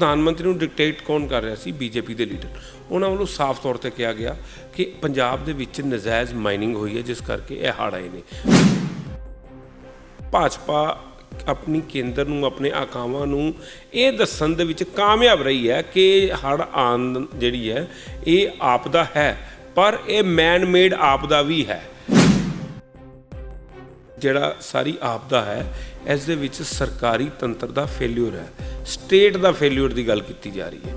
ਪ੍ਰਧਾਨ ਮੰਤਰੀ ਨੂੰ ਡਿਕਟੇਟ ਕੌਣ ਕਰ ਰਿਹਾ ਸੀ? ਬੀਜੇਪੀ ਦੇ ਲੀਡਰ ਉਹਨਾਂ ਵੱਲੋਂ ਸਾਫ਼ ਤੌਰ ਤੇ ਕਿਹਾ ਗਿਆ ਕਿ ਪੰਜਾਬ ਦੇ ਵਿੱਚ ਨਜਾਇਜ਼ ਮਾਈਨਿੰਗ ਹੋਈ ਹੈ, ਜਿਸ ਕਰਕੇ ਇਹ ਹੜ੍ਹ ਆਏ ਨੇ। ਭਾਜਪਾ ਆਪਣੀ ਕੇਂਦਰ ਨੂੰ, ਆਪਣੇ ਆਕਾਵਾਂ ਨੂੰ ਇਹ ਦੱਸਣ ਦੇ ਵਿੱਚ ਕਾਮਯਾਬ ਰਹੀ ਹੈ ਕਿ ਹੜ੍ਹ ਆਉਣ ਜਿਹੜੀ ਹੈ, ਇਹ ਆਪਦਾ ਹੈ, ਪਰ ਇਹ ਮੈਨ ਮੇਡ ਆਪਦਾ ਵੀ ਹੈ। ਜਿਹੜਾ ਸਾਰੀ ਆਪਦਾ ਹੈ, ਇਸ ਦੇ ਵਿੱਚ ਸਰਕਾਰੀ ਤੰਤਰ ਦਾ ਫੇਲਿਅਰ ਹੈ। ਸਟੇਟ ਦਾ ਫੇਲਿਅਰ ਦੀ ਗੱਲ ਕੀਤੀ ਜਾ ਰਹੀ ਹੈ।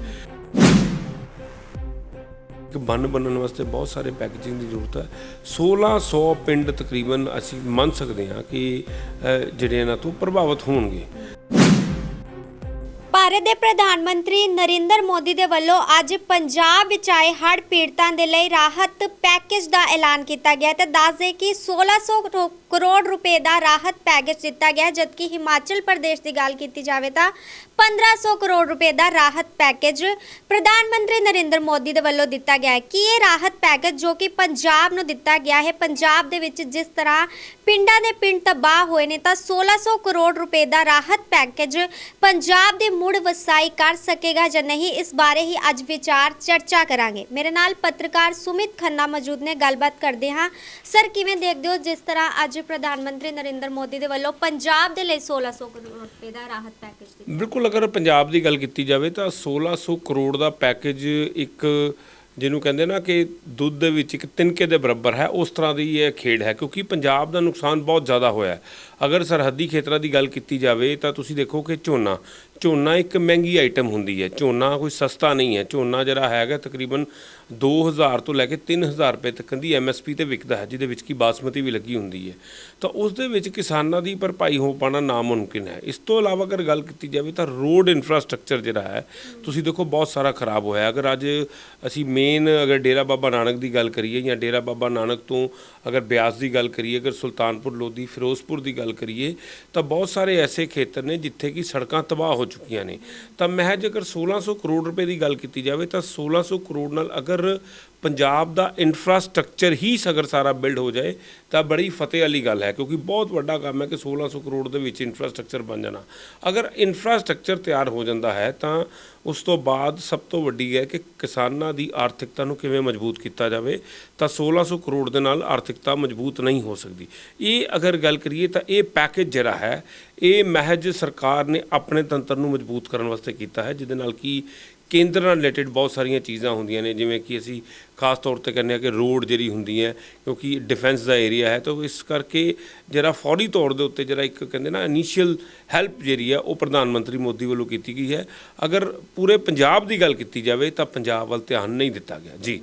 ਕਿ ਬੰਨ ਬੰਨਣ ਵਾਸਤੇ ਬਹੁਤ ਸਾਰੇ ਪੈਕੇਜਿੰਗ ਦੀ ਜ਼ਰੂਰਤ ਹੈ। 1600 ਪਿੰਡ ਤਕਰੀਬਨ ਅਸੀਂ ਮੰਨ ਸਕਦੇ ਹਾਂ ਕਿ ਜਿਹੜੇ ਇਹਨਾਂ ਤੋਂ ਪ੍ਰਭਾਵਿਤ ਹੋਣਗੇ। ਭਾਰਤ ਦੇ ਪ੍ਰਧਾਨ ਮੰਤਰੀ ਨਰਿੰਦਰ ਮੋਦੀ ਦੇ ਵੱਲੋਂ ਅੱਜ ਪੰਜਾਬ ਵਿੱਚ ਆਏ ਹੜ੍ਹ ਪੀੜਤਾਂ ਦੇ ਲਈ ਰਾਹਤ ਪੈਕੇਜ ਦਾ ਐਲਾਨ ਕੀਤਾ ਗਿਆ ਤੇ ਦੱਸ ਦੇ ਕਿ 1600 ਕਰੋ- ਕਰੋੜ ਰੁਪਏ ਦਾ ਰਾਹਤ ਪੈਕੇਜ ਦਿੱਤਾ ਗਿਆ, ਜਦਕਿ ਹਿਮਾਚਲ ਪ੍ਰਦੇਸ਼ ਦੀ ਗੱਲ ਕੀਤੀ ਜਾਵੇ ਤਾਂ 1500 ਕਰੋੜ ਰੁਪਏ ਦਾ ਰਾਹਤ ਪੈਕੇਜ ਪ੍ਰਧਾਨ ਮੰਤਰੀ ਨਰਿੰਦਰ ਮੋਦੀ ਦੇ ਵੱਲੋਂ ਦਿੱਤਾ ਗਿਆ ਹੈ। ਕਿ ਇਹ ਰਾਹਤ ਪੈਕੇਜ ਜੋ ਕਿ ਪੰਜਾਬ ਨੂੰ ਦਿੱਤਾ ਗਿਆ ਹੈ, ਪੰਜਾਬ ਦੇ ਵਿੱਚ ਜਿਸ ਤਰ੍ਹਾਂ ਪਿੰਡਾਂ ਦੇ ਪਿੰਡ ਤਬਾਹ ਹੋਏ ਨੇ, ਤਾਂ 1600 ਕਰੋੜ ਰੁਪਏ ਦਾ ਰਾਹਤ ਪੈਕੇਜ ਪੰਜਾਬ ਦੇ ਮੁੜ ਵਸਾਈ ਕਰ ਸਕੇਗਾ ਜਾਂ ਨਹੀਂ, ਇਸ ਬਾਰੇ ਹੀ ਅੱਜ ਵਿਚਾਰ ਚਰਚਾ ਕਰਾਂਗੇ। ਮੇਰੇ ਨਾਲ ਪੱਤਰਕਾਰ ਸੁਮਿਤ ਖੰਨਾ ਮੌਜੂਦ ਨੇ, ਗੱਲਬਾਤ ਕਰਦੇ ਹਾਂ। ਸਰ, ਕਿਵੇਂ ਦੇਖਦੇ ਹੋ ਜਿਸ ਤਰ੍ਹਾਂ ਅੱਜ ਪ੍ਰਧਾਨ ਮੰਤਰੀ ਨਰਿੰਦਰ ਮੋਦੀ ਦੇ ਵੱਲੋਂ ਪੰਜਾਬ ਦੇ ਲਈ 1600 ਕਰੋੜ ਰੁਪਏ ਦਾ ਰਾਹਤ ਪੈਕੇਜ ਦਿੱਤਾ ਬਿਲਕੁਲ ਅਗਰ ਪੰਜਾਬ ਦੀ ਗੱਲ ਕੀਤੀ ਜਾਵੇ ਤਾਂ 1600 ਕਰੋੜ ਦਾ ਪੈਕੇਜ ਇੱਕ ਜਿਹਨੂੰ ਕਹਿੰਦੇ ਨਾ ਕਿ ਦੁੱਧ ਦੇ ਵਿੱਚ ਇੱਕ ਤਿਨਕੇ ਦੇ ਬਰਾਬਰ ਹੈ, ਉਸ ਤਰ੍ਹਾਂ ਦੀ ਇਹ ਖੇਡ ਹੈ, ਕਿਉਂਕਿ ਪੰਜਾਬ ਦਾ ਨੁਕਸਾਨ ਬਹੁਤ ਜ਼ਿਆਦਾ ਹੋਇਆ ਹੈ। ਅਗਰ ਸਰਹੱਦੀ ਖੇਤਰਾਂ ਦੀ ਗੱਲ ਕੀਤੀ ਜਾਵੇ ਤਾਂ ਤੁਸੀਂ ਦੇਖੋ ਕਿ ਝੋਨਾ ਝੋਨਾ ਇੱਕ ਮਹਿੰਗੀ ਆਈਟਮ ਹੁੰਦੀ ਹੈ। ਝੋਨਾ ਕੋਈ ਸਸਤਾ ਨਹੀਂ ਹੈ। ਝੋਨਾ ਜਿਹੜਾ ਹੈਗਾ ਤਕਰੀਬਨ 2000 ਤੋਂ ਲੈ ਕੇ 3000 ਰੁਪਏ ਤੱਕ ਦੀ ਐਮਐਸਪੀ ਤੇ ਵਿਕਦਾ ਹੈ, ਜਿਹਦੇ ਵਿੱਚ ਕੀ ਬਾਸਮਤੀ ਵੀ ਲੱਗੀ ਹੁੰਦੀ ਹੈ। ਤਾਂ ਉਸ ਦੇ ਵਿੱਚ ਕਿਸਾਨਾਂ ਦੀ ਭਰਪਾਈ ਹੋ ਪਾਣਾ ਨਾਮੁਮਕਿਨ ਹੈ। ਇਸ ਤੋਂ ਇਲਾਵਾ ਅਗਰ ਗੱਲ ਕੀਤੀ ਜਾਵੇ ਤਾਂ ਰੋਡ ਇਨਫਰਾਸਟ੍ਰਕਚਰ ਜਿਹੜਾ ਹੈ, ਤੁਸੀਂ ਦੇਖੋ ਬਹੁਤ ਸਾਰਾ ਖਰਾਬ ਹੋਇਆ ਹੈ। ਅਗਰ ਅੱਜ ਅਸੀਂ ਮੇਨ ਅਗਰ ਡੇਰਾ ਬਾਬਾ ਨਾਨਕ ਦੀ ਗੱਲ ਕਰੀਏ ਜਾਂ ਡੇਰਾ ਬਾਬਾ ਨਾਨਕ ਤੋਂ ਅਗਰ ਬਿਆਸ ਦੀ ਗੱਲ ਕਰੀਏ, ਅਗਰ ਸੁਲਤਾਨਪੁਰ ਲੋਧੀ ਫਿਰੋਜ਼ਪੁਰ ਦੀ ਗੱਲ ਕਰੀਏ, ਤਾਂ ਬਹੁਤ ਸਾਰੇ ਐਸੇ ਖੇਤਰ ਨੇ ਜਿੱਥੇ ਕਿ ਸੜਕਾਂ ਤਬਾਹ ਹੋ ਚੁੱਕੀਆਂ ਨੇ। ਤਾਂ ਮਹਿਜ ਅਗਰ 1600 ਕਰੋੜ ਰੁਪਏ ਦੀ ਗੱਲ ਕੀਤੀ ਜਾਵੇ, ਤਾਂ 1600 ਕਰੋੜ ਨਾਲ ਅਗਰ ਪੰਜਾਬ ਦਾ ਇਨਫਰਾਸਟ੍ਰਕਚਰ ਹੀ ਸਗਰ ਸਾਰਾ ਬਿਲਡ ਹੋ ਜਾਏ, ਤਾਂ ਬੜੀ ਫਤਿਹ ਵਾਲੀ ਗੱਲ ਹੈ, ਕਿਉਂਕਿ ਬਹੁਤ ਵੱਡਾ ਕੰਮ ਹੈ ਕਿ 1600 ਕਰੋੜ ਦੇ ਵਿੱਚ ਇਨਫਰਾਸਟ੍ਰਕਚਰ ਬਣ ਜਾਣਾ। ਅਗਰ ਇਨਫਰਾਸਟ੍ਰਕਚਰ ਤਿਆਰ ਹੋ ਜਾਂਦਾ ਹੈ, ਤਾਂ ਉਸ ਤੋਂ ਬਾਅਦ ਸਭ ਤੋਂ ਵੱਡੀ ਹੈ ਕਿ ਕਿਸਾਨਾਂ ਦੀ ਆਰਥਿਕਤਾ ਨੂੰ ਕਿਵੇਂ ਮਜ਼ਬੂਤ ਕੀਤਾ ਜਾਵੇ, ਤਾਂ 1600 ਕਰੋੜ ਦੇ ਨਾਲ ਆਰਥਿਕਤਾ ਮਜ਼ਬੂਤ ਨਹੀਂ ਹੋ ਸਕਦੀ। ਇਹ ਅਗਰ ਗੱਲ ਕਰੀਏ ਤਾਂ ਇਹ ਪੈਕੇਜ ਜਿਹੜਾ ਹੈ, ਇਹ ਮਹਿਜ ਸਰਕਾਰ ਨੇ ਆਪਣੇ ਤੰਤਰ ਨੂੰ ਮਜ਼ਬੂਤ ਕਰਨ ਵਾਸਤੇ ਕੀਤਾ ਹੈ, ਜਿਹਦੇ ਨਾਲ ਕਿ ਕੇਂਦਰ ਨਾਲ ਰਿਲੇਟਡ ਬਹੁਤ ਸਾਰੀਆਂ ਚੀਜ਼ਾਂ ਹੁੰਦੀਆਂ ਨੇ, ਜਿਵੇਂ ਕਿ ਅਸੀਂ ਖਾਸ ਤੌਰ ਤੇ ਕਹਿੰਦੇ ਆ ਕਿ ਰੋਡ ਜਿਹੜੀ ਹੁੰਦੀ ਹੈ, ਕਿਉਂਕਿ ਡਿਫੈਂਸ ਦਾ ਏਰੀਆ ਹੈ, ਤਾਂ ਇਸ ਕਰਕੇ ਜਿਹੜਾ ਫੌਰੀ ਤੌਰ ਦੇ ਉੱਤੇ ਜਿਹੜਾ ਇੱਕ ਕਹਿੰਦੇ ਨਾ ਇਨੀਸ਼ੀਅਲ ਹੈਲਪ ਜਿਹੜੀ ਆ ਉਹ ਪ੍ਰਧਾਨ ਮੰਤਰੀ ਮੋਦੀ ਵੱਲੋਂ ਕੀਤੀ ਗਈ ਹੈ। ਅਗਰ ਪੂਰੇ ਪੰਜਾਬ ਦੀ ਗੱਲ ਕੀਤੀ ਜਾਵੇ, ਤਾਂ ਪੰਜਾਬ ਵੱਲ ਧਿਆਨ ਨਹੀਂ ਦਿੱਤਾ ਗਿਆ। ਜੀ।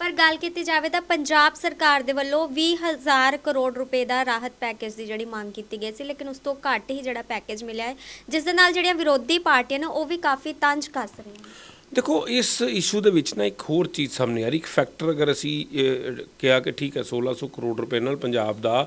ਪਰ ਗੱਲ ਕੀਤੀ ਜਾਵੇ ਤਾਂ ਪੰਜਾਬ ਸਰਕਾਰ ਦੇ ਵੱਲੋਂ 20000 ਕਰੋੜ ਰੁਪਏ ਦਾ ਰਾਹਤ ਪੈਕੇਜ ਦੀ ਜਿਹੜੀ ਮੰਗ ਕੀਤੀ ਗਈ ਸੀ, ਲੇਕਿਨ ਉਸ ਤੋਂ ਘੱਟ ਹੀ ਜਿਹੜਾ ਪੈਕੇਜ ਮਿਲਿਆ ਹੈ, ਜਿਸ ਦੇ ਨਾਲ ਜਿਹੜੀਆਂ ਵਿਰੋਧੀ ਪਾਰਟੀਆਂ ਨੇ ਉਹ ਵੀ ਕਾਫੀ ਤੰਜ ਕੱਸ ਰਹੀਆਂ ਨੇ। ਦੇਖੋ, ਇਸ ਇਸ਼ੂ ਦੇ ਵਿੱਚ ਨਾ ਇੱਕ ਹੋਰ ਚੀਜ਼ ਸਾਹਮਣੇ ਆ ਰਹੀ, ਇੱਕ ਫੈਕਟਰ ਅਗਰ ਅਸੀਂ ਕਿਹਾ ਕਿ ਠੀਕ ਹੈ 1600 ਕਰੋੜ ਰੁਪਏ ਨਾਲ ਪੰਜਾਬ ਦਾ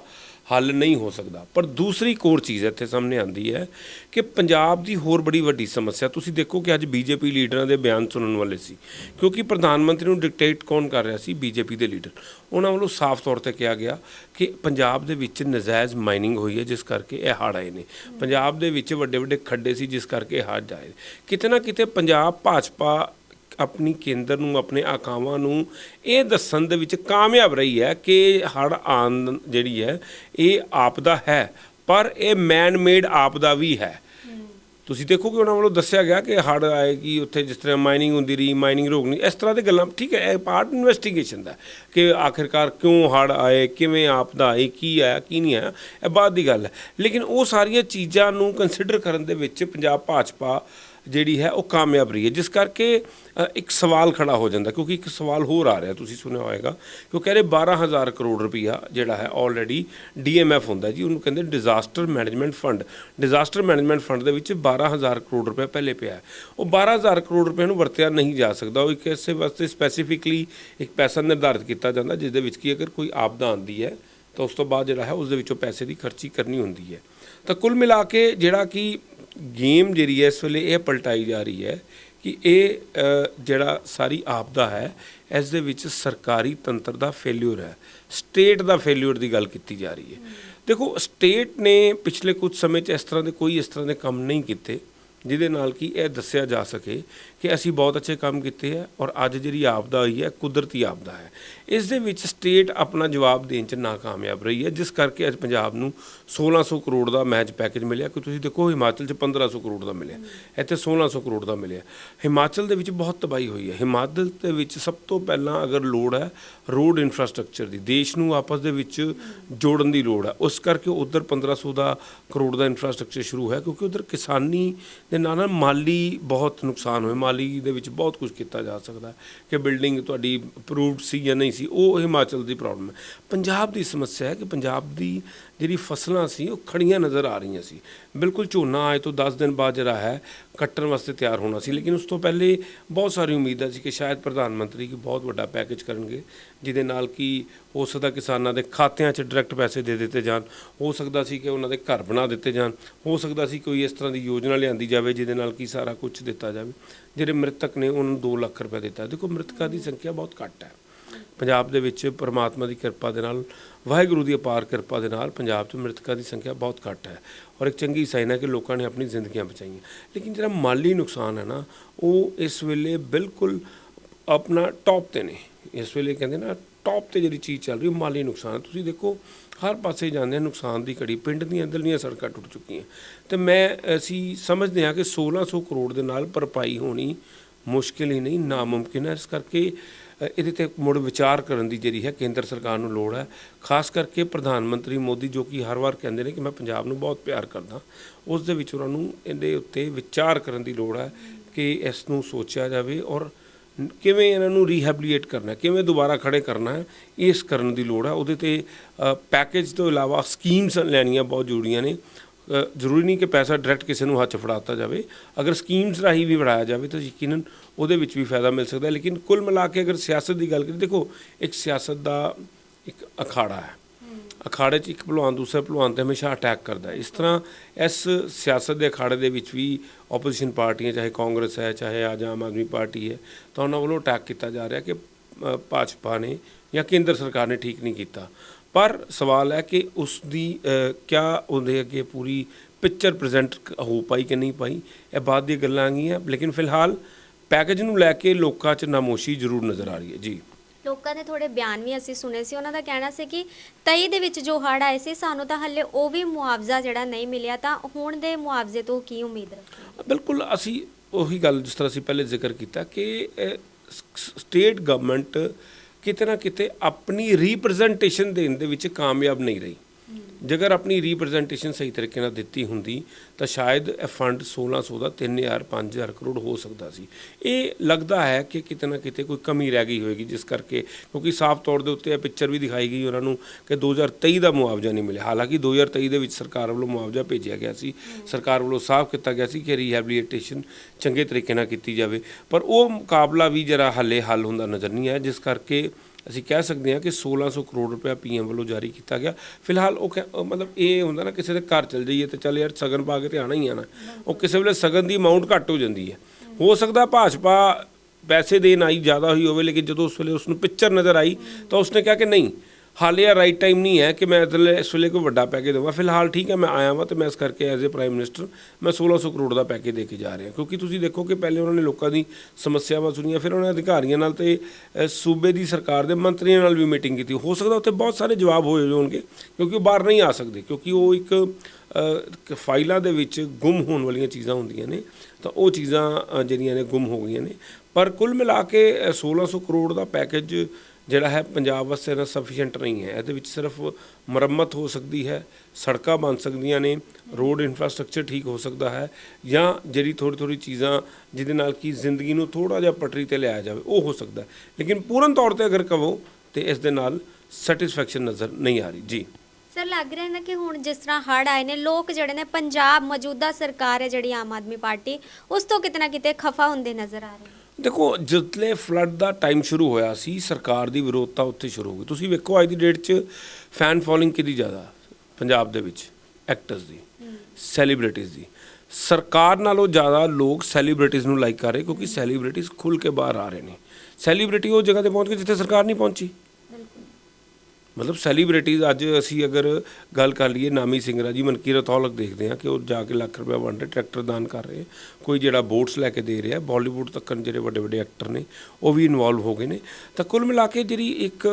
ਹੱਲ ਨਹੀਂ ਹੋ ਸਕਦਾ। ਪਰ ਦੂਸਰੀ ਕੋਰ ਚੀਜ਼ ਇੱਥੇ ਸਾਹਮਣੇ ਆਂਦੀ ਹੈ ਕਿ ਪੰਜਾਬ ਦੀ ਹੋਰ ਬੜੀ ਵੱਡੀ ਸਮੱਸਿਆ, ਤੁਸੀਂ ਦੇਖੋ ਕਿ ਅੱਜ ਬੀਜੇਪੀ ਲੀਡਰਾਂ ਦੇ ਬਿਆਨ ਸੁਣਨ ਵਾਲੇ ਸੀ, ਕਿਉਂਕਿ ਪ੍ਰਧਾਨ ਮੰਤਰੀ ਨੂੰ ਡਿਕਟੇਟ ਕੌਣ ਕਰ ਰਿਹਾ ਸੀ? ਬੀਜੇਪੀ ਦੇ ਲੀਡਰ। ਉਹਨਾਂ ਵੱਲੋਂ ਸਾਫ਼ ਤੌਰ ਤੇ ਕਿਹਾ ਗਿਆ ਕਿ ਪੰਜਾਬ ਦੇ ਵਿੱਚ ਨਜਾਇਜ਼ ਮਾਈਨਿੰਗ ਹੋਈ ਹੈ, ਜਿਸ ਕਰਕੇ ਇਹ ਹੜ੍ਹ ਆਏ ਨੇ। ਪੰਜਾਬ ਦੇ ਵਿੱਚ ਵੱਡੇ ਵੱਡੇ ਖੱਡੇ ਸੀ, ਜਿਸ ਕਰਕੇ ਇਹ ਹੜ੍ਹ ਆਏ ਕਿਤੇ ਨਾ ਕਿਤੇ ਪੰਜਾਬ ਭਾਜਪਾ ਆਪਣੀ ਕੇਂਦਰ ਨੂੰ, ਆਪਣੇ ਆਕਾਵਾਂ ਨੂੰ ਇਹ ਦੱਸਣ ਦੇ ਵਿੱਚ ਕਾਮਯਾਬ ਰਹੀ ਹੈ ਕਿ ਹੜ੍ਹ ਆਉਣ ਜਿਹੜੀ ਹੈ, ਇਹ ਆਪਦਾ ਹੈ, ਪਰ ਇਹ ਮੈਨ ਮੇਡ ਆਪਦਾ ਵੀ ਹੈ। ਤੁਸੀਂ ਦੇਖੋ ਕਿ ਉਹਨਾਂ ਵੱਲੋਂ ਦੱਸਿਆ ਗਿਆ ਕਿ ਹੜ੍ਹ ਆਏਗੀ, ਉੱਥੇ ਜਿਸ ਤਰ੍ਹਾਂ ਮਾਈਨਿੰਗ ਹੁੰਦੀ ਰਹੀ ਮਾਈਨਿੰਗ ਰੋਕਣੀ ਇਸ ਤਰ੍ਹਾਂ ਦੇ ਗੱਲਾਂ, ਠੀਕ ਹੈ, ਇਹ ਪਾਰਟ ਇਨਵੈਸਟੀਗੇਸ਼ਨ ਦਾ ਕਿ ਆਖਿਰਕਾਰ ਕਿਉਂ ਹੜ੍ਹ ਆਏ, ਕਿਵੇਂ ਆਪਦਾ ਆਏ, ਕੀ ਆਇਆ, ਕੀ ਨਹੀਂ ਆਇਆ, ਇਹ ਬਾਅਦ ਦੀ ਗੱਲ ਹੈ। ਲੇਕਿਨ ਉਹ ਸਾਰੀਆਂ ਚੀਜ਼ਾਂ ਨੂੰ ਕੰਸਿਡਰ ਕਰਨ ਦੇ ਵਿੱਚ ਪੰਜਾਬ ਭਾਜਪਾ ਜਿਹੜੀ ਹੈ ਉਹ ਕਾਮਯਾਬ ਰਹੀ ਹੈ। ਜਿਸ ਕਰਕੇ ਇੱਕ ਸਵਾਲ ਖੜਾ ਹੋ ਜਾਂਦਾ, ਕਿਉਂਕਿ ਇੱਕ ਸਵਾਲ ਹੋਰ ਆ ਰਿਹਾ, ਤੁਸੀਂ ਸੁਣਿਆ ਹੋਵੇਗਾ। ਕਿ ਉਹ ਕਹਿ ਰਹੇ 12000 ਕਰੋੜ ਰੁਪਈਆ ਜਿਹੜਾ ਹੈ ਆਲਰੇਡੀ ਡੀਐਮਐਫ ਹੁੰਦਾ ਜੀ, ਉਹਨੂੰ ਕਹਿੰਦੇ disaster management fund disaster management fund ਦੇ ਵਿੱਚ 12000 ਕਰੋੜ ਰੁਪਏ ਪਹਿਲੇ ਪਿਆ ਹੈ। ਉਹ 12000 ਕਰੋੜ ਰੁਪਏ ਨੂੰ ਵਰਤਿਆ ਨਹੀਂ ਜਾ ਸਕਦਾ। ਉਹ ਇੱਕ ਇਸੇ ਵਾਸਤੇ ਸਪੈਸੀਫਿਕਲੀ ਇੱਕ ਪੈਸਾ ਨਿਰਧਾਰਿਤ ਕੀਤਾ ਜਾਂਦਾ, ਜਿਸ ਦੇ ਵਿੱਚ ਕੀ ਅਗਰ ਕੋਈ ਆਪਦਾ ਆਉਂਦੀ ਹੈ, ਤਾਂ ਉਸ ਤੋਂ ਬਾਅਦ ਜਿਹੜਾ ਹੈ ਉਸ ਦੇ ਵਿੱਚੋਂ ਪੈਸੇ ਦੀ ਖਰਚੀ ਕਰਨੀ ਹੁੰਦੀ ਹੈ। ਤਾਂ ਕੁੱਲ ਮਿਲਾ ਕੇ ਜਿਹੜਾ ਕਿ ਗੇਮ ਜਿਹੜੀ ਹੈ ਇਸ ਵੇਲੇ ਇਹ ਪਲਟਾਈ ਜਾ ਰਹੀ ਹੈ ਕਿ ਇਹ ਜਿਹੜਾ ਸਾਰੀ ਆਪਦਾ ਹੈ, ਇਸ ਦੇ ਵਿੱਚ ਸਰਕਾਰੀ ਤੰਤਰ ਦਾ ਫੇਲਿਅਰ ਹੈ। ਸਟੇਟ ਦਾ ਫੇਲਿਅਰ ਦੀ ਗੱਲ ਕੀਤੀ ਜਾ ਰਹੀ ਹੈ। ਦੇਖੋ ਸਟੇਟ ਨੇ ਪਿਛਲੇ ਕੁਝ ਸਮੇਂ 'ਚ ਇਸ ਤਰ੍ਹਾਂ ਦੇ ਕੋਈ ਇਸ ਤਰ੍ਹਾਂ ਦੇ ਕੰਮ ਨਹੀਂ ਕੀਤੇ। ਜਿਹਦੇ ਨਾਲ ਕਿ ਇਹ ਦੱਸਿਆ ਜਾ ਸਕੇ ਕਿ ਅਸੀਂ ਬਹੁਤ ਅੱਛੇ ਕੰਮ ਕੀਤੇ ਹੈ ਔਰ ਅੱਜ ਜਿਹੜੀ ਆਪਦਾ ਹੋਈ ਹੈ, ਕੁਦਰਤੀ ਆਪਦਾ ਹੈ। ਇਸ ਦੇ ਵਿੱਚ ਸਟੇਟ ਆਪਣਾ ਜਵਾਬ ਦੇਣ 'ਚ ਨਾਕਾਮਯਾਬ ਰਹੀ ਹੈ, ਜਿਸ ਕਰਕੇ ਅੱਜ ਪੰਜਾਬ ਨੂੰ 1600 ਕਰੋੜ ਦਾ ਮੈਚ ਪੈਕੇਜ ਮਿਲਿਆ। ਕਿ ਤੁਸੀਂ ਦੇਖੋ, ਹਿਮਾਚਲ 'ਚ 1500 ਕਰੋੜ ਦਾ ਮਿਲਿਆ। ਇੱਥੇ 1600 ਕਰੋੜ ਦਾ ਮਿਲਿਆ। ਹਿਮਾਚਲ ਦੇ ਵਿੱਚ ਬਹੁਤ ਤਬਾਹੀ ਹੋਈ ਹੈ। ਹਿਮਾਚਲ ਦੇ ਵਿੱਚ ਸਭ ਤੋਂ ਪਹਿਲਾਂ ਅਗਰ ਲੋੜ ਹੈ, ਰੋਡ ਇਨਫਰਾਸਟ੍ਰਕਚਰ ਦੀ, ਦੇਸ਼ ਨੂੰ ਆਪਸ ਦੇ ਵਿੱਚ ਜੋੜਨ ਦੀ ਲੋੜ ਹੈ। ਉਸ ਕਰਕੇ ਉਧਰ 1500 ਦਾ ਕਰੋੜ ਦਾ ਇਨਫਰਾਸਟ੍ਰਕਚਰ ਸ਼ੁਰੂ ਹੈ ਕਿਉਂਕਿ ਉਧਰ ਕਿਸਾਨੀ ਦੇ ਨਾਲ ਨਾਲ ਮਾਲੀ ਬਹੁਤ ਨੁਕਸਾਨ ਹੋਇਆ ਮਾਲੀ ਦੇ ਵਿੱਚ ਬਹੁਤ ਕੁਝ ਕੀਤਾ ਜਾ ਸਕਦਾ ਕਿ ਬਿਲਡਿੰਗ ਤੁਹਾਡੀ ਅਪਰੂਵਡ ਸੀ ਜਾਂ ਨਹੀਂ ਸੀ, ਉਹ ਹਿਮਾਚਲ ਦੀ ਪ੍ਰੋਬਲਮ ਹੈ। ਪੰਜਾਬ ਦੀ ਸਮੱਸਿਆ ਹੈ ਕਿ ਪੰਜਾਬ ਦੀ ਜਿਹੜੀ ਫਸਲਾਂ ਸੀ, ਉਹ ਖੜੀਆਂ ਨਜ਼ਰ ਆ ਰਹੀਆਂ ਸੀ। ਬਿਲਕੁਲ ਝੋਨਾ ਆਏ ਤੋਂ 10 ਦਿਨ ਬਾਅਦ ਜਿਹੜਾ ਹੈ, ਕੱਟਣ ਵਾਸਤੇ ਤਿਆਰ ਹੋਣਾ ਸੀ। ਲੇਕਿਨ ਉਸ ਤੋਂ ਪਹਿਲੇ ਬਹੁਤ ਸਾਰੀ ਉਮੀਦਾਂ ਸੀ ਕਿ ਸ਼ਾਇਦ ਪ੍ਰਧਾਨ ਮੰਤਰੀ ਕੀ ਬਹੁਤ ਵੱਡਾ ਪੈਕੇਜ ਕਰਨਗੇ, ਜਿਹਦੇ ਨਾਲ ਕਿ ਹੋ ਸਕਦਾ ਕਿਸਾਨਾਂ ਦੇ ਖਾਤਿਆਂ 'ਚ ਡਾਇਰੈਕਟ ਪੈਸੇ ਦੇ ਦਿੱਤੇ ਜਾਣ। ਹੋ ਸਕਦਾ ਸੀ ਕਿ ਉਹਨਾਂ ਦੇ ਘਰ ਬਣਾ ਦਿੱਤੇ ਜਾਣ। ਹੋ ਸਕਦਾ ਸੀ ਕੋਈ ਇਸ ਤਰ੍ਹਾਂ ਦੀ ਯੋਜਨਾ ਲਿਆਂਦੀ ਜਾਵੇ, ਜਿਹਦੇ ਨਾਲ ਕਿ ਸਾਰਾ ਕੁਝ ਦਿੱਤਾ ਜਾਵੇ। ਜਿਹੜੇ ਮ੍ਰਿਤਕ ਨੇ, ਉਹਨਾਂ ਨੂੰ 2 ਲੱਖ ਰੁਪਏ ਦਿੱਤਾ। ਦੇਖੋ, ਮ੍ਰਿਤਕਾਂ ਦੀ ਸੰਖਿਆ ਬਹੁਤ ਘੱਟ ਹੈ। ਪੰਜਾਬ ਦੇ ਵਿੱਚ ਪ੍ਰਮਾਤਮਾ ਦੀ ਕਿਰਪਾ ਦੇ ਨਾਲ, ਵਾਹਿਗੁਰੂ ਦੀ ਅਪਾਰ ਕਿਰਪਾ ਦੇ ਨਾਲ ਪੰਜਾਬ 'ਚ ਮ੍ਰਿਤਕਾਂ ਦੀ ਸੰਖਿਆ ਬਹੁਤ ਘੱਟ ਹੈ ਔਰ ਇੱਕ ਚੰਗੀ ਸਾਈਨ ਹੈ ਕਿ ਲੋਕਾਂ ਨੇ ਆਪਣੀ ਜ਼ਿੰਦਗੀਆਂ ਬਚਾਈਆਂ। ਲੇਕਿਨ ਜਿਹੜਾ ਮਾਲੀ ਨੁਕਸਾਨ ਹੈ ਨਾ, ਉਹ ਇਸ ਵੇਲੇ ਬਿਲਕੁਲ ਆਪਣਾ ਟੌਪ ਤੇ ਨੇ। ਇਸ ਵੇਲੇ ਕਹਿੰਦੇ ਨਾ ਟੌਪ ਤੇ ਜਿਹੜੀ ਚੀਜ਼ ਚੱਲ ਰਹੀ ਉਹ ਮਾਲੀ ਨੁਕਸਾਨ ਹੈ। ਤੁਸੀਂ ਦੇਖੋ, ਹਰ ਪਾਸੇ ਜਾਂਦੇ ਆ, ਨੁਕਸਾਨ ਦੀ ਘੜੀ, ਪਿੰਡ ਦੀਆਂ ਅੰਦਰਲੀਆਂ ਸੜਕਾਂ ਟੁੱਟ ਚੁੱਕੀਆਂ। ਤੇ ਮੈਂ ਅਸੀਂ ਸਮਝਦੇ ਹਾਂ ਕਿ 1600 ਕਰੋੜ ਦੇ ਨਾਲ ਭਰਪਾਈ ਹੋਣੀ ਮੁਸ਼ਕਿਲ ਹੀ ਨਹੀਂ, ਨਾਮੁਮਕਿਨ ਹੈ। ਇਸ ਕਰਕੇ ਇਹਦੇ ਤੇ ਮੁੜ ਵਿਚਾਰ ਕਰਨ ਦੀ ਜਿਹੜੀ ਹੈ ਕੇਂਦਰ ਸਰਕਾਰ ਨੂੰ ਲੋੜ ਹੈ, ਖਾਸ ਕਰਕੇ ਪ੍ਰਧਾਨ ਮੰਤਰੀ ਮੋਦੀ ਜੋ ਕਿ ਹਰ ਵਾਰ ਕਹਿੰਦੇ ਨੇ ਕਿ ਮੈਂ ਪੰਜਾਬ ਨੂੰ ਬਹੁਤ ਪਿਆਰ ਕਰਦਾ, ਉਸ ਦੇ ਵਿੱਚ ਉਹਨਾਂ ਨੂੰ ਇਹਦੇ ਉੱਤੇ ਵਿਚਾਰ ਕਰਨ ਦੀ ਲੋੜ ਹੈ ਕਿ ਇਸ ਨੂੰ ਸੋਚਿਆ ਜਾਵੇ ਔਰ ਕਿਵੇਂ ਇਹਨਾਂ ਨੂੰ ਰੀਹੈਬਲੀਏਟ ਕਰਨਾ ਕਿਵੇਂ ਦੁਬਾਰਾ ਖੜੇ ਕਰਨਾ ਹੈ, ਇਸ ਕਰਨ ਦੀ ਲੋੜ ਹੈ। ਉਹਦੇ ਤੇ ਪੈਕੇਜ ਤੋਂ ਇਲਾਵਾ ਸਕੀਮਸ ਲੈਣੀਆਂ ਬਹੁਤ ਜ਼ਰੂਰੀਆਂ ਨੇ। ਜ਼ਰੂਰੀ ਨਹੀਂ ਕਿ ਪੈਸਾ ਡਾਇਰੈਕਟ ਕਿਸੇ ਨੂੰ ਹੱਥ 'ਚ ਫੜਾਤਾ ਜਾਵੇ। ਅਗਰ ਸਕੀਮਸ ਰਾਹੀਂ ਵੀ ਫੜਾਇਆ ਜਾਵੇ ਤਾਂ ਯਕੀਨਨ ਉਹਦੇ ਵਿੱਚ ਵੀ ਫਾਇਦਾ ਮਿਲ ਸਕਦਾ ਲੇਕਿਨ ਕੁੱਲ ਮਿਲਾ ਕੇ ਅਗਰ ਸਿਆਸਤ ਦੀ ਗੱਲ ਕਰੀਏ, ਦੇਖੋ, ਇੱਕ ਸਿਆਸਤ ਦਾ ਇੱਕ ਅਖਾੜਾ ਹੈ। ਅਖਾੜੇ 'ਚ ਇੱਕ ਭਲਵਾਨ, ਦੂਸਰੇ ਭਲਵਾਨ ਤੇ ਹਮੇਸ਼ਾ ਅਟੈਕ ਕਰਦਾ ਇਸ ਤਰ੍ਹਾਂ ਇਸ ਸਿਆਸਤ ਦੇ ਅਖਾੜੇ ਦੇ ਵਿੱਚ ਵੀ ਆਪੋਜੀਸ਼ਨ ਪਾਰਟੀਆਂ, ਚਾਹੇ ਕਾਂਗਰਸ ਹੈ, ਚਾਹੇ ਅੱਜ ਆਮ ਆਦਮੀ ਪਾਰਟੀ ਹੈ, ਤਾਂ ਉਹਨਾਂ ਵੱਲੋਂ ਅਟੈਕ ਕੀਤਾ ਜਾ ਰਿਹਾ ਕਿ ਭਾਜਪਾ ਨੇ ਜਾਂ ਕੇਂਦਰ ਸਰਕਾਰ ਨੇ ਠੀਕ ਨਹੀਂ ਕੀਤਾ। ਪਰ ਸਵਾਲ ਹੈ ਕਿ ਉਸ ਦੀ ਕਿਆ ਉਹਦੇ ਅੱਗੇ ਪੂਰੀ ਪਿਕਚਰ ਪ੍ਰੈਜ਼ੈਂਟ ਹੋ ਪਾਈ ਕਿ ਨਹੀਂ ਪਾਈ? ਇਹ ਬਾਅਦ ਦੀਆਂ ਗੱਲਾਂ ਆਗੀਆਂ ਲੇਕਿਨ ਫਿਲਹਾਲ ਪੈਕੇਜ ਨੂੰ ਲੈ ਕੇ ਲੋਕਾਂ 'ਚ ਨਾਮੋਸ਼ੀ ਜ਼ਰੂਰ ਨਜ਼ਰ ਆ ਰਹੀ ਹੈ। ਜੀ। ਲੋਕਾਂ ਦੇ ਥੋੜੇ ਬਿਆਨ ਵੀ ਅਸੀਂ ਸੁਣੇ ਸੀ। ਉਹਨਾਂ ਦਾ ਕਹਿਣਾ ਸੀ ਕਿ 23 ਦੇ ਵਿੱਚ ਜੋ ਹੜ੍ਹ ਆਏ ਸੀ ਸਾਨੂੰ ਤਾਂ ਹੱਲੇ ਉਹ ਵੀ ਮੁਆਵਜ਼ਾ ਜਿਹੜਾ ਨਹੀਂ ਮਿਲਿਆ। ਤਾਂ ਹੁਣ ਦੇ ਮੁਆਵਜ਼ੇ ਤੋਂ ਕੀ ਉਮੀਦ ਰੱਖਦੇ ਬਿਲਕੁਲ ਅਸੀਂ ਉਹੀ ਗੱਲ ਜਿਸ ਤਰ੍ਹਾਂ ਅਸੀਂ ਪਹਿਲੇ ਜ਼ਿਕਰ ਕੀਤਾ ਕਿ ਸਟੇਟ ਗਵਰਨਮੈਂਟ ਕਿਤੇ ਨਾ ਕਿਤੇ ਆਪਣੀ ਰਿਪਰੈਜ਼ੈਂਟੇਸ਼ਨ ਦੇਣ ਦੇ ਵਿੱਚ ਕਾਮਯਾਬ ਨਹੀਂ ਰਹੀ। ਜੇਕਰ ਆਪਣੀ ਰਿਪਰੈਜ਼ੈਂਟੇਸ਼ਨ ਸਹੀ ਤਰੀਕੇ ਨਾਲ ਦਿੱਤੀ ਹੁੰਦੀ, ਤਾਂ ਸ਼ਾਇਦ ਇਹ ਫੰਡ 1600 ਦਾ 3000 5000 ਕਰੋੜ ਹੋ ਸਕਦਾ ਸੀ। ਇਹ ਲੱਗਦਾ ਹੈ ਕਿ ਕਿਤੇ ਨਾ ਕਿਤੇ ਕੋਈ ਕਮੀ ਰਹਿ ਗਈ ਹੋਏਗੀ, ਜਿਸ ਕਰਕੇ ਕਿਉਂਕਿ ਸਾਫ਼ ਤੌਰ ਦੇ ਉੱਤੇ ਇਹ ਪਿਕਚਰ ਵੀ ਦਿਖਾਈ ਗਈ ਉਹਨਾਂ ਨੂੰ ਕਿ 2023 ਦਾ ਮੁਆਵਜ਼ਾ ਨਹੀਂ ਮਿਲਿਆ। ਹਾਲਾਂਕਿ 2023 ਦੇ ਵਿੱਚ ਸਰਕਾਰ ਵੱਲੋਂ ਮੁਆਵਜ਼ਾ ਭੇਜਿਆ ਗਿਆ ਸੀ। ਸਰਕਾਰ ਵੱਲੋਂ ਸਾਫ਼ ਕੀਤਾ ਗਿਆ ਸੀ ਕਿ ਰੀਹੈਬਿਲਿਟੇਸ਼ਨ ਚੰਗੇ ਤਰੀਕੇ ਨਾਲ ਕੀਤੀ ਜਾਵੇ। ਪਰ ਉਹ ਮੁਕਾਬਲਾ ਵੀ ਜਰਾ ਹੱਲੇ ਹੱਲ ਹੁੰਦਾ ਨਜ਼ਰ ਨਹੀਂ ਆਇਆ, ਜਿਸ ਕਰਕੇ ਅਸੀਂ ਕਹਿ ਸਕਦੇ ਹਾਂ ਕਿ 1600 ਕਰੋੜ ਰੁਪਇਆ ਪੀਐਮ ਵੱਲੋਂ ਜਾਰੀ ਕੀਤਾ ਗਿਆ। ਫਿਲਹਾਲ ਉਹ ਕਹਿ- ਉਹ ਮਤਲਬ ਇਹ ਹੁੰਦਾ ਨਾ ਕਿਸੇ ਦੇ ਘਰ ਚਲ ਜਾਈਏ ਤੇ ਚੱਲ ਯਾਰ ਸਗਨ ਪਾ ਕੇ ਤੇ ਆਣਾ ਹੀ ਆਣਾ ਉਹ ਕਿਸੇ ਵੇਲੇ ਸਗਨ ਦੀ ਅਮਾਉਂਟ ਘੱਟ ਹੋ ਜਾਂਦੀ ਹੈ। ਹੋ ਸਕਦਾ ਭਾਜਪਾ ਪੈਸੇ ਦੇਣ ਆਈ, ਜ਼ਿਆਦਾ ਹੋਈ ਹੋਵੇ, ਲੇਕਿਨ ਜਦੋਂ ਉਸ ਵੇਲੇ ਉਸ ਨੂੰ ਪਿਕਚਰ ਨਜ਼ਰ ਆਈ ਤਾਂ ਉਸਨੇ ਕਿਹਾ ਕਿ ਨਹੀਂ ਹਾਲੇ ਆ ਰਾਈਟ ਟਾਈਮ ਨਹੀਂ ਹੈ ਕਿ ਮੈਂ ਇਧਰਲੇ ਇਸ ਵੇਲੇ ਕੋਈ ਵੱਡਾ ਪੈਕੇਜ ਦੇਵਾਂ। ਫਿਲਹਾਲ ਠੀਕ ਹੈ ਮੈਂ ਆਇਆ ਵਾਂ ਤੇ ਮੈਂ ਇਸ ਕਰਕੇ ਐਜ਼ ਅ ਪ੍ਰਾਈਮ ਮਿਨਿਸਟਰ ਮੈਂ 1600 ਕਰੋੜ ਦਾ ਪੈਕੇਜ ਦੇ ਕੇ ਜਾ ਰਿਹਾ। ਕਿਉਂਕਿ ਤੁਸੀਂ ਦੇਖੋ ਕਿ ਪਹਿਲੇ ਉਹਨਾਂ ਨੇ ਲੋਕਾਂ ਦੀ ਸਮੱਸਿਆਵਾਂ ਸੁਣੀਆਂ ਫਿਰ ਉਹਨਾਂ ਨੇ ਅਧਿਕਾਰੀਆਂ ਨਾਲ ਤੇ ਸੂਬੇ ਦੀ ਸਰਕਾਰ ਦੇ ਮੰਤਰੀਆਂ ਨਾਲ ਵੀ ਮੀਟਿੰਗ ਕੀਤੀ। ਹੋ ਸਕਦਾ ਉੱਥੇ ਬਹੁਤ ਸਾਰੇ ਜਵਾਬ ਹੋਏ ਹੋਣਗੇ ਕਿਉਂਕਿ ਉਹ ਬਾਹਰ ਨਹੀਂ ਆ ਸਕਦੇ। ਕਿਉਂਕਿ ਉਹ ਇੱਕ ਫਾਈਲਾਂ ਦੇ ਵਿੱਚ ਗੁੰਮ ਹੋਣ ਵਾਲੀਆਂ ਚੀਜ਼ਾਂ ਹੁੰਦੀਆਂ ਨੇ ਤਾਂ ਉਹ ਚੀਜ਼ਾਂ ਜਿਹੜੀਆਂ ਨੇ ਗੁੰਮ ਹੋ ਗਈਆਂ ਨੇ। ਪਰ ਕੁੱਲ ਮਿਲਾ ਕੇ ਅ, 1600 ਕਰੋੜ ਦਾ ਪੈਕੇਜ ਜਿਹੜਾ ਹੈ ਪੰਜਾਬ ਵਾਸਤੇ ਨਾ ਸਫੀਸ਼ੀਐਂਟ ਨਹੀਂ ਹੈ। ਇਹਦੇ ਵਿੱਚ ਸਿਰਫ ਮੁਰੰਮਤ ਹੋ ਸਕਦੀ ਹੈ, ਸੜਕਾਂ ਬਣ ਸਕਦੀਆਂ ਨੇ ਰੋਡ ਇਨਫਰਾਸਟ੍ਰਕਚਰ ਠੀਕ ਹੋ ਸਕਦਾ ਹੈ, ਜਾਂ ਜਿਹੜੀ ਥੋੜੀ ਥੋੜੀ ਚੀਜ਼ਾਂ ਜਿਹਦੇ ਨਾਲ ਕਿ ਜ਼ਿੰਦਗੀ ਨੂੰ ਥੋੜਾ ਜਿਹਾ ਪਟਰੀ ਤੇ ਲਿਆਇਆ ਜਾਵੇ, ਉਹ ਹੋ ਸਕਦਾ ਲੇਕਿਨ ਪੂਰਨ ਤੌਰ ਤੇ ਅਗਰ ਕਹੋ ਤੇ ਇਸ ਦੇ ਨਾਲ ਸੈਟੀਸਫੈਕਸ਼ਨ ਨਜ਼ਰ ਨਹੀਂ ਆ ਰਹੀ। ਜੀ। ਸਰ, ਲੱਗ ਰਿਹਾ ਨਾ ਕਿ ਹੁਣ ਜਿਸ ਤਰ੍ਹਾਂ ਹੜ੍ਹ ਆਏ ਨੇ, ਲੋਕ ਜਿਹੜੇ ਨੇ ਪੰਜਾਬ ਮੌਜੂਦਾ ਸਰਕਾਰ ਹੈ ਜਿਹੜੀ ਆਮ ਆਦਮੀ ਪਾਰਟੀ, ਉਸ ਤੋਂ ਕਿਤੇ ਨਾ ਕਿਤੇ ਖਫਾ ਹੁੰਦੇ ਨਜ਼ਰ ਆ ਰਹੇ ਦੇਖੋ ਜਿਸਲੇ ਫਲੱਡ ਦਾ ਟਾਈਮ ਸ਼ੁਰੂ ਹੋਇਆ ਸੀ, ਸਰਕਾਰ ਦੀ ਵਿਰੋਧਤਾ ਉੱਥੇ ਸ਼ੁਰੂ ਹੋ ਗਈ। ਤੁਸੀਂ ਵੇਖੋ ਅੱਜ ਦੀ ਡੇਟ 'ਚ ਫੈਨ ਫੋਲੋਇੰਗ ਕਿਹਦੀ ਜ਼ਿਆਦਾ ਪੰਜਾਬ ਦੇ ਵਿੱਚ ਐਕਟਰਸ ਦੀ ਸੈਲੀਬ੍ਰਿਟੀਜ਼ ਦੀ। ਸਰਕਾਰ ਨਾਲੋਂ ਜ਼ਿਆਦਾ ਲੋਕ ਸੈਲੀਬ੍ਰਿਟੀਜ਼ ਨੂੰ ਲਾਈਕ ਕਰ ਰਹੇ ਕਿਉਂਕਿ ਸੈਲੀਬ੍ਰਿਟੀਜ਼ ਖੁੱਲ ਕੇ ਬਾਹਰ ਆ ਰਹੇ ਨੇ। ਸੈਲੀਬ੍ਰਿਟੀ ਉਹ ਜਗ੍ਹਾ ਤੇ ਪਹੁੰਚ ਗਏ ਜਿੱਥੇ ਸਰਕਾਰ ਨਹੀਂ ਪਹੁੰਚੀ। ਮਤਲਬ ਸੈਲੀਬ੍ਰਿਟੀਜ਼ ਅੱਜ ਅਸੀਂ ਅਗਰ ਗੱਲ ਕਰ ਲਈਏ ਨਾਮੀ ਸਿੰਗਰਾ ਜੀ, ਮਨਕੀਰ ਰਥੌਲਕ ਦੇਖਦੇ ਹਾਂ ਕਿ ਉਹ ਜਾ ਕੇ ਲੱਖ ਰੁਪਏ ਵੰਡ ਰਹੇ ਟਰੈਕਟਰ ਦਾਨ ਕਰ ਰਹੇ ਕੋਈ ਜਿਹੜਾ ਬੋਟਸ ਲੈ ਕੇ ਦੇ ਰਿਹਾ ਬਾਲੀਵੁੱਡ ਤੱਕ ਜਿਹੜੇ ਵੱਡੇ ਵੱਡੇ ਐਕਟਰ ਨੇ, ਉਹ ਵੀ ਇਨਵੋਲਵ ਹੋ ਗਏ ਨੇ। ਤਾਂ ਕੁੱਲ ਮਿਲਾ ਕੇ ਜਿਹੜੀ ਇੱਕ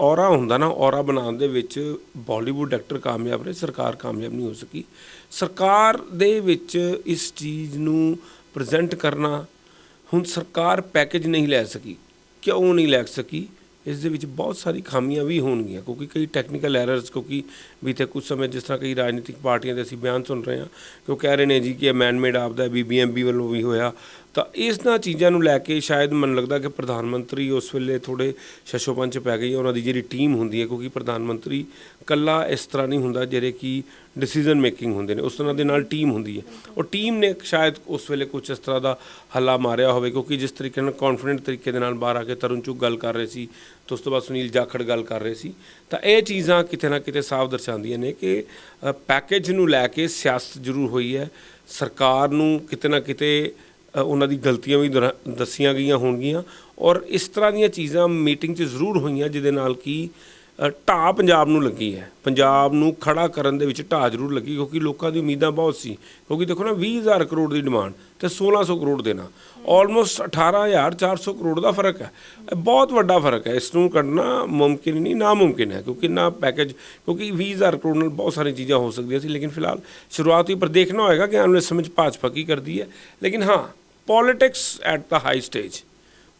ਔਰਾ ਹੁੰਦਾ ਨਾ, ਔਰਾ ਬਣਾਉਣ ਦੇ ਵਿੱਚ ਬਾਲੀਵੁੱਡ ਐਕਟਰ ਕਾਮਯਾਬ ਰਹੇ, ਸਰਕਾਰ ਕਾਮਯਾਬ ਨਹੀਂ ਹੋ ਸਕੀ। ਸਰਕਾਰ ਦੇ ਵਿੱਚ ਇਸ ਚੀਜ਼ ਨੂੰ ਪ੍ਰੈਜ਼ੈਂਟ ਕਰਨਾ, ਹੁਣ ਸਰਕਾਰ ਪੈਕੇਜ ਨਹੀਂ ਲੈ ਸਕੀ। ਕਿਉਂ ਨਹੀਂ ਲੈ ਸਕੀ? ਇਸ ਦੇ ਵਿੱਚ ਬਹੁਤ ਸਾਰੀ ਖਾਮੀਆਂ ਵੀ ਹੋਣਗੀਆਂ, ਕਿਉਂਕਿ ਕਈ ਟੈਕਨੀਕਲ ਐਰਰਸ ਕਿਉਂਕਿ ਬੀਤੇ ਕੁਝ ਸਮੇਂ ਜਿਸ ਤਰ੍ਹਾਂ ਕਈ ਰਾਜਨੀਤਿਕ ਪਾਰਟੀਆਂ ਦੇ ਅਸੀਂ ਬਿਆਨ ਸੁਣ ਰਹੇ ਹਾਂ ਕਿ ਉਹ ਕਹਿ ਰਹੇ ਨੇ ਜੀ ਕਿ ਇਹ ਮੈਨ-ਮੇਡ ਆਪਦਾ ਬੀਬੀਐਮਬੀ ਵੱਲੋਂ ਵੀ ਹੋਇਆ ਤਾਂ ਇਸਨਾਂ ਚੀਜ਼ਾਂ ਨੂੰ ਲੈ ਕੇ ਸ਼ਾਇਦ ਮੈਨੂੰ ਲੱਗਦਾ ਕਿ ਪ੍ਰਧਾਨ ਮੰਤਰੀ ਉਸ ਵੇਲੇ ਥੋੜੇ ਸ਼ਸ਼ੋਪੰਚ ਪੈ ਗਈ ਉਹਨਾਂ ਦੀ ਜਿਹੜੀ ਟੀਮ ਹੁੰਦੀ ਹੈ, ਕਿਉਂਕਿ ਪ੍ਰਧਾਨ ਮੰਤਰੀ ਕੱਲਾ ਇਸ ਤਰ੍ਹਾਂ ਨਹੀਂ ਹੁੰਦਾ ਜਿਹੜੇ ਕਿ ਡਿਸੀਜਨ ਮੇਕਿੰਗ ਹੁੰਦੇ ਨੇ, ਉਸ ਤਰ੍ਹਾਂ ਦੇ ਨਾਲ ਟੀਮ ਹੁੰਦੀ ਹੈ। ਉਹ ਟੀਮ ਨੇ ਸ਼ਾਇਦ ਉਸ ਵੇਲੇ ਕੁਝ ਇਸ ਤਰ੍ਹਾਂ ਦਾ ਹੱਲਾ ਮਾਰਿਆ ਹੋਵੇ, ਕਿਉਂਕਿ ਜਿਸ ਤਰੀਕੇ ਨਾਲ ਕੌਨਫੀਡੈਂਟ ਤਰੀਕੇ ਦੇ ਨਾਲ ਬਾਹਰ ਆ ਕੇ ਤਰੁਣ ਚੁੱਕ ਗੱਲ ਕਰ ਰਹੇ ਸੀ, ਤੇ ਉਸ ਤੋਂ ਬਾਅਦ ਸੁਨੀਲ ਜਾਖੜ ਗੱਲ ਕਰ ਰਹੇ ਸੀ। ਤਾਂ ਇਹ ਚੀਜ਼ਾਂ ਕਿਤੇ ਨਾ ਕਿਤੇ ਸਾਫ਼ ਦਰਸਾਉਂਦੀਆਂ ਨੇ ਕਿ ਪੈਕੇਜ ਨੂੰ ਲੈ ਕੇ ਸਿਆਸਤ ਜ਼ਰੂਰ ਹੋਈ ਹੈ, ਸਰਕਾਰ ਨੂੰ ਕਿਤੇ ਨਾ ਕਿਤੇ ਉਹਨਾਂ ਦੀ ਗਲਤੀਆਂ ਵੀ ਦੁਹਰਾ- ਦੱਸੀਆਂ ਗਈਆਂ ਹੋਣਗੀਆਂ। ਔਰ ਇਸ ਤਰ੍ਹਾਂ ਦੀਆਂ ਚੀਜ਼ਾਂ ਮੀਟਿੰਗ 'ਚ ਜ਼ਰੂਰ ਹੋਈਆਂ, ਜਿਹਦੇ ਨਾਲ ਕਿ ਢਾਹ ਪੰਜਾਬ ਨੂੰ ਲੱਗੀ ਹੈ। ਪੰਜਾਬ ਨੂੰ ਖੜਾ ਕਰਨ ਦੇ ਵਿੱਚ ਢਾਹ ਜ਼ਰੂਰ ਲੱਗੀ, ਕਿਉਂਕਿ ਲੋਕਾਂ ਦੀ ਉਮੀਦਾਂ ਬਹੁਤ ਸੀ। ਕਿਉਂਕਿ ਦੇਖੋ ਨਾ 20000 ਕਰੋੜ ਦੀ ਡਿਮਾਂਡ ਤੇ 1600 ਕਰੋੜ ਦੇਣਾ। ਆਲਮੋਸਟ 18400 ਕਰੋੜ ਦਾ ਫ਼ਰਕ ਹੈ। ਬਹੁਤ ਵੱਡਾ ਫ਼ਰਕ ਹੈ। ਇਸ ਨੂੰ ਕੱਢਣਾ ਮੁਮਕਿਨ ਨਹੀਂ, ਨਾਮੁਮਕਿਨ ਹੈ, ਕਿਉਂਕਿ ਨਾ ਪੈਕੇਜ, ਕਿਉਂਕਿ 20000 ਕਰੋੜ ਨਾਲ ਬਹੁਤ ਸਾਰੀਆਂ ਚੀਜ਼ਾਂ ਹੋ ਸਕਦੀਆਂ ਸੀ। ਲੇਕਿਨ ਫਿਲਹਾਲ ਸ਼ੁਰੂਆਤੀ ਪਰ ਦੇਖਣਾ ਹੋਏਗਾ ਕਿ ਆਉਣ ਵਾਲੇ ਸਮੇਂ 'ਚ ਭਾਜਪਾ ਕੀ ਕਰਦੀ ਹੈ। ਲੇਕਿਨ ਹਾਂ politics at the high stage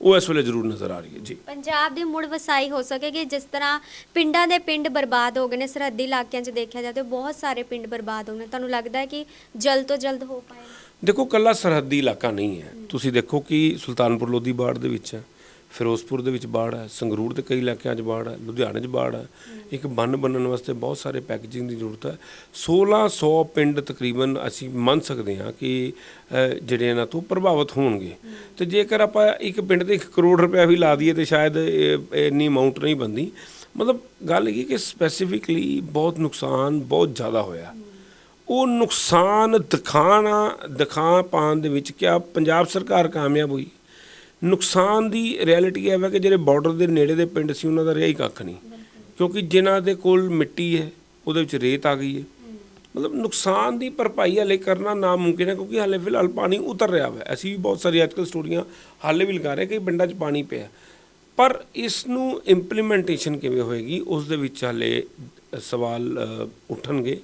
ਉਹ ਇਸ ਵੇਲੇ ਜ਼ਰੂਰ ਨਜ਼ਰ ਆ ਰਹੀ ਹੈ ਜੀ। ਪੰਜਾਬ ਦੀ ਮੁੜ ਵਸਾਈ ਹੋ ਸਕੇਗੀ ਜਿਸ ਤਰ੍ਹਾਂ ਪਿੰਡਾਂ ਦੇ ਪਿੰਡ ਬਰਬਾਦ ਹੋ ਗਏ ਨੇ ਸਰਹੱਦੀ ਇਲਾਕਿਆਂ 'ਚ ਦੇਖਿਆ ਜਾਵੇ ਤਾਂ ਬਹੁਤ ਸਾਰੇ ਪਿੰਡ ਬਰਬਾਦ ਹੋ ਗਏ ਤੁਹਾਨੂੰ ਲੱਗਦਾ ਹੈ ਕਿ ਜਲਦ ਤੋਂ ਜਲਦ ਹੋ ਪਾਏਗਾ ਦੇਖੋ ਕੱਲਾ ਸਰਹੱਦੀ ਇਲਾਕਾ ਨਹੀਂ ਹੈ। ਤੁਸੀਂ ਦੇਖੋ ਕਿ ਸੁਲਤਾਨਪੁਰ ਲੋਧੀ ਬਾੜ ਦੇ ਵਿੱਚ ਹੈ ਫਿਰੋਜ਼ਪੁਰ ਦੇ ਵਿੱਚ ਬਾੜ ਹੈ, ਸੰਗਰੂਰ ਦੇ ਕਈ ਇਲਾਕਿਆਂ 'ਚ ਬਾੜ ਹੈ, ਲੁਧਿਆਣੇ 'ਚ ਬਾੜ ਹੈ। ਇੱਕ ਬੰਨ ਬੰਨਣ ਵਾਸਤੇ ਬਹੁਤ ਸਾਰੇ ਪੈਕੇਜਿੰਗ ਦੀ ਜ਼ਰੂਰਤ ਹੈ। 1600 ਪਿੰਡ ਤਕਰੀਬਨ ਅਸੀਂ ਮੰਨ ਸਕਦੇ ਹਾਂ ਕਿ ਜਿਹੜੇ ਇਹਨਾਂ ਤੋਂ ਪ੍ਰਭਾਵਿਤ ਹੋਣਗੇ। ਤੇ ਜੇਕਰ ਆਪਾਂ ਇੱਕ ਪਿੰਡ ਤੇ 1 ਕਰੋੜ ਰੁਪਏ ਵੀ ਲਾ ਦਈਏ ਤੇ ਸ਼ਾਇਦ ਇੰਨੀ ਅਮਾਉਂਟ ਨਹੀਂ ਬੰਦੀ ਮਤਲਬ ਗੱਲ ਇਹ ਕਿ ਸਪੈਸੀਫਿਕਲੀ ਬਹੁਤ ਨੁਕਸਾਨ ਬਹੁਤ ਜ਼ਿਆਦਾ ਹੋਇਆ। ਉਹ ਨੁਕਸਾਨ ਦਿਖਾਣਾ, ਦਿਖਾ ਪਾਉਣ ਦੇ ਵਿੱਚ ਕਿਆ ਪੰਜਾਬ ਸਰਕਾਰ ਕਾਮਯਾਬ ਹੋਈ? ਨੁਕਸਾਨ ਦੀ ਰਿਐਲਿਟੀ ਇਹ ਹੈ ਕਿ ਜਿਹੜੇ ਬਾਰਡਰ ਦੇ ਨੇੜੇ ਦੇ ਪਿੰਡ ਸੀ, ਉਹਨਾਂ ਦਾ ਰਿਹਾ ਹੀ ਕੱਖ ਨਹੀਂ। ਕਿਉਂਕਿ ਜਿਨ੍ਹਾਂ ਦੇ ਕੋਲ ਮਿੱਟੀ ਹੈ, ਉਹਦੇ ਵਿੱਚ ਰੇਤ ਆ ਗਈ ਹੈ। ਮਤਲਬ ਨੁਕਸਾਨ ਦੀ ਭਰਪਾਈ ਹਲੇ ਕਰਨਾ ਨਾਮੁਮਕਿਨ ਹੈ, ਕਿਉਂਕਿ ਹਾਲੇ ਫਿਲਹਾਲ ਪਾਣੀ ਉਤਰ ਰਿਹਾ ਹੈ ਅਸੀਂ ਵੀ ਬਹੁਤ ਸਾਰੀ ਅੱਜਕੱਲ ਸਟੋਰੀਆਂ ਹਾਲੇ ਵੀ ਲਗਾ ਰਹੇ ਕਿ ਪਿੰਡਾਂ 'ਚ ਪਾਣੀ ਪਿਆ। ਪਰ ਇਸ ਨੂੰ ਇੰਪਲੀਮੈਂਟੇਸ਼ਨ ਕਿਵੇਂ ਹੋਏਗੀ, ਉਸ ਦੇ ਵਿੱਚ ਹਾਲੇ ਸਵਾਲ ਉੱਠਣਗੇ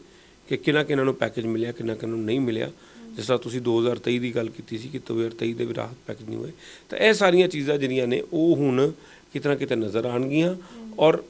ਕਿ ਕਿਹਨਾਂ ਕਿਹਨਾਂ ਨੂੰ ਪੈਕੇਜ ਮਿਲਿਆ ਕਿਹਨਾਂ ਕਿਹਨਾਂ ਨੂੰ ਨਹੀਂ ਮਿਲਿਆ। ਜਿਸ ਤਰ੍ਹਾਂ ਤੁਸੀਂ 2023 ਦੀ ਗੱਲ ਕੀਤੀ ਸੀ ਕਿ 2023 ਦੇ ਵੀ ਰਾਹਤ ਪੈਕੇਜ ਨਹੀਂ ਹੋਏ, ਤਾਂ ਇਹ ਸਾਰੀਆਂ ਚੀਜ਼ਾਂ ਜਿਹੜੀਆਂ ਨੇ ਉਹ ਹੁਣ ਕਿਤੇ ਨਾ ਕਿਤੇ ਨਜ਼ਰ ਆਣਗੀਆਂ ਔਰ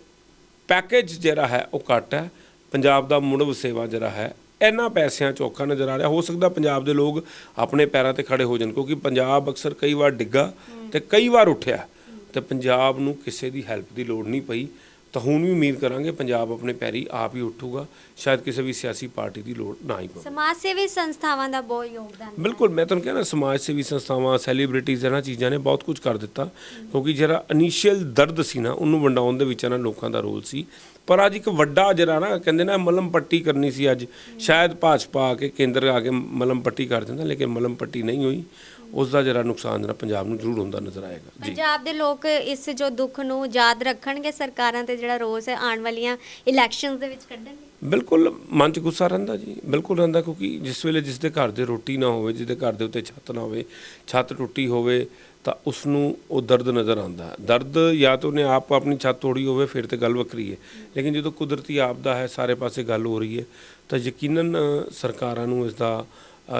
ਪੈਕੇਜ ਜਿਹੜਾ ਹੈ ਉਹ ਘੱਟ ਹੈ, ਪੰਜਾਬ ਦਾ ਮੁੜ ਵਸੇਵਾ ਜਿਹੜਾ ਹੈ, ਇਹਨਾਂ ਪੈਸਿਆਂ 'ਚ ਔਖਾ ਨਜ਼ਰ ਆ ਰਿਹਾ। ਹੋ ਸਕਦਾ ਪੰਜਾਬ ਦੇ ਲੋਕ ਆਪਣੇ ਪੈਰਾਂ ਤੇ ਖੜੇ ਹੋ ਜਾਣ ਕਿਉਂਕਿ ਪੰਜਾਬ ਅਕਸਰ ਕਈ ਵਾਰ ਡਿੱਗਾ ਤੇ ਕਈ ਵਾਰ ਉੱਠਿਆ ਤੇ ਪੰਜਾਬ ਨੂੰ ਕਿਸੇ ਦੀ ਹੈਲਪ ਦੀ ਲੋੜ ਨਹੀਂ ਪਈ। ਤਾਂ ਹੁਣ ਵੀ ਉਮੀਦ ਕਰਾਂਗੇ ਪੰਜਾਬ ਆਪਣੇ ਪੈਰੀ ਆਪ ਹੀ ਉੱਠੂਗਾ ਸ਼ਾਇਦ ਕਿਸੇ ਵੀ ਸਿਆਸੀ ਪਾਰਟੀ ਦੀ ਲੋੜ ਨਾ ਹੀ ਪਵੇ। ਸਮਾਜ ਸੇਵੀ ਸੰਸਥਾਵਾਂ ਦਾ ਬਹੁਤ ਯੋਗਦਾਨ ਹੈ। ਬਿਲਕੁਲ ਮੈਂ ਤੁਹਾਨੂੰ ਕਹਿੰਦਾ ਸਮਾਜ ਸੇਵੀ ਸੰਸਥਾਵਾਂ ਸੈਲੀਬ੍ਰਿਟੀਜ਼ ਇਹਨਾਂ ਚੀਜ਼ਾਂ ਨੇ ਬਹੁਤ ਕੁਝ ਕਰ ਦਿੱਤਾ ਕਿਉਂਕਿ ਜਿਹੜਾ ਇਨੀਸ਼ੀਅਲ ਦਰਦ ਸੀ ਨਾ ਉਹਨੂੰ ਵੰਡਾਉਣ ਦੇ ਵਿੱਚ ਇਹਨਾਂ ਲੋਕਾਂ ਦਾ ਰੋਲ ਸੀ। ਪਰ ਅੱਜ ਇੱਕ ਵੱਡਾ ਜਿਹੜਾ ਨਾ ਕਹਿੰਦੇ ਨਾ ਮਲਮ ਪੱਟੀ ਕਰਨੀ ਸੀ ਅੱਜ। ਸ਼ਾਇਦ ਭਾਜਪਾ ਆ ਕੇ ਕੇਂਦਰ ਆ ਕੇ ਮਲਮ ਪੱਟੀ ਕਰ ਦਿੰਦਾ ਲੇਕਿਨ ਮਲਮ ਪੱਟੀ ਨਹੀਂ ਹੋਈ। ਉਸ ਦਾ ਜਿਹੜਾ ਨੁਕਸਾਨ ਜਿਹੜਾ ਪੰਜਾਬ ਨੂੰ ਜ਼ਰੂਰ ਹੁੰਦਾ ਨਜ਼ਰ ਆਏਗਾ। ਜੀ। ਪੰਜਾਬ ਦੇ ਲੋਕ ਇਸ ਜੋ ਦੁੱਖ ਨੂੰ ਯਾਦ ਰੱਖਣਗੇ ਸਰਕਾਰਾਂ ਤੇ ਜਿਹੜਾ ਰੋਸ ਹੈ ਆਉਣ ਵਾਲੀਆਂ ਇਲੈਕਸ਼ਨਸ ਦੇ ਵਿੱਚ ਕੱਢਣਗੇ? ਬਿਲਕੁਲ ਮਨ 'ਚ ਗੁੱਸਾ ਰਹਿੰਦਾ ਜੀ। ਬਿਲਕੁਲ ਰਹਿੰਦਾ ਕਿਉਂਕਿ ਜਿਸ ਵੇਲੇ ਜਿਸ ਦੇ ਘਰ ਦੇ ਰੋਟੀ ਨਾ ਹੋਵੇ ਜਿਹਦੇ ਘਰ ਦੇ ਉੱਤੇ ਛੱਤ ਨਾ ਹੋਵੇ ਛੱਤ ਟੁੱਟੀ ਹੋਵੇ ਤਾਂ ਉਸ ਨੂੰ ਉਹ ਦਰਦ ਨਜ਼ਰ ਆਉਂਦਾ। ਹੈ। ਦਰਦ ਜਾਂ ਤਾਂ ਉਹਨੇ ਆਪ ਆਪਣੀ ਛੱਤ ਤੋੜੀ ਹੋਵੇ ਫਿਰ ਤੇ ਗੱਲ ਵੱਖਰੀ ਹੈ। ਲੇਕਿਨ ਜਦੋਂ ਕੁਦਰਤੀ ਆਪਦਾ ਹੈ ਸਾਰੇ ਪਾਸੇ ਗੱਲ ਹੋ ਰਹੀ ਹੈ ਤਾਂ ਯਕੀਨਨ ਸਰਕਾਰਾਂ ਨੂੰ ਇਸ ਦਾ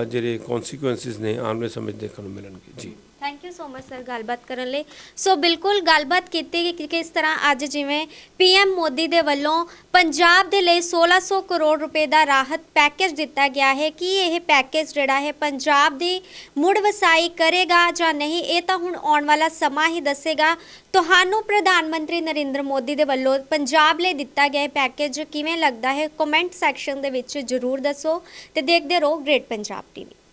ਜਿਹੜੇ ਕਨਸੀਕੁਐਂਸਿਸ ਨੇ ਆਉਣ ਵਾਲੇ ਸਮੇਂ 'ਚ ਦੇਖਣ ਨੂੰ ਮਿਲਣਗੇ। ਜੀ। Thank you so much sir ਗੱਲਬਾਤ ਕਰਨ ਲਈ। ਸੋ ਬਿਲਕੁਲ ਗੱਲਬਾਤ ਕੀਤੀ ਕਿ ਕਿ ਕਿਸ ਤਰ੍ਹਾਂ ਅੱਜ ਜਿਵੇਂ ਪੀਐਮ ਮੋਦੀ ਦੇ ਵੱਲੋਂ ਪੰਜਾਬ ਦੇ ਲਈ 1600 ਕਰੋੜ ਰੁਪਏ ਦਾ ਰਾਹਤ ਪੈਕੇਜ ਦਿੱਤਾ ਗਿਆ ਹੈ। ਕਿ ਇਹ ਪੈਕੇਜ ਜਿਹੜਾ ਹੈ ਪੰਜਾਬ ਦੀ ਮੁੜ ਵਸਾਈ ਕਰੇਗਾ ਜਾਂ ਨਹੀਂ, ਇਹ ਤਾਂ ਹੁਣ ਆਉਣ ਵਾਲਾ ਸਮਾਂ ਹੀ ਦੱਸੇਗਾ। ਤੁਹਾਨੂੰ ਪ੍ਰਧਾਨ ਮੰਤਰੀ ਨਰਿੰਦਰ ਮੋਦੀ ਦੇ ਵੱਲੋਂ ਪੰਜਾਬ ਲਈ ਦਿੱਤਾ ਗਿਆ ਪੈਕੇਜ ਕਿਵੇਂ ਲੱਗਦਾ ਹੈ? ਕਮੈਂਟ ਸੈਕਸ਼ਨ ਦੇ ਵਿੱਚ ਜਰੂਰ ਦੱਸੋ ਤੇ ਦੇਖਦੇ ਰਹੋ ਗ੍ਰੇਟ ਪੰਜਾਬ ਟੀਵੀ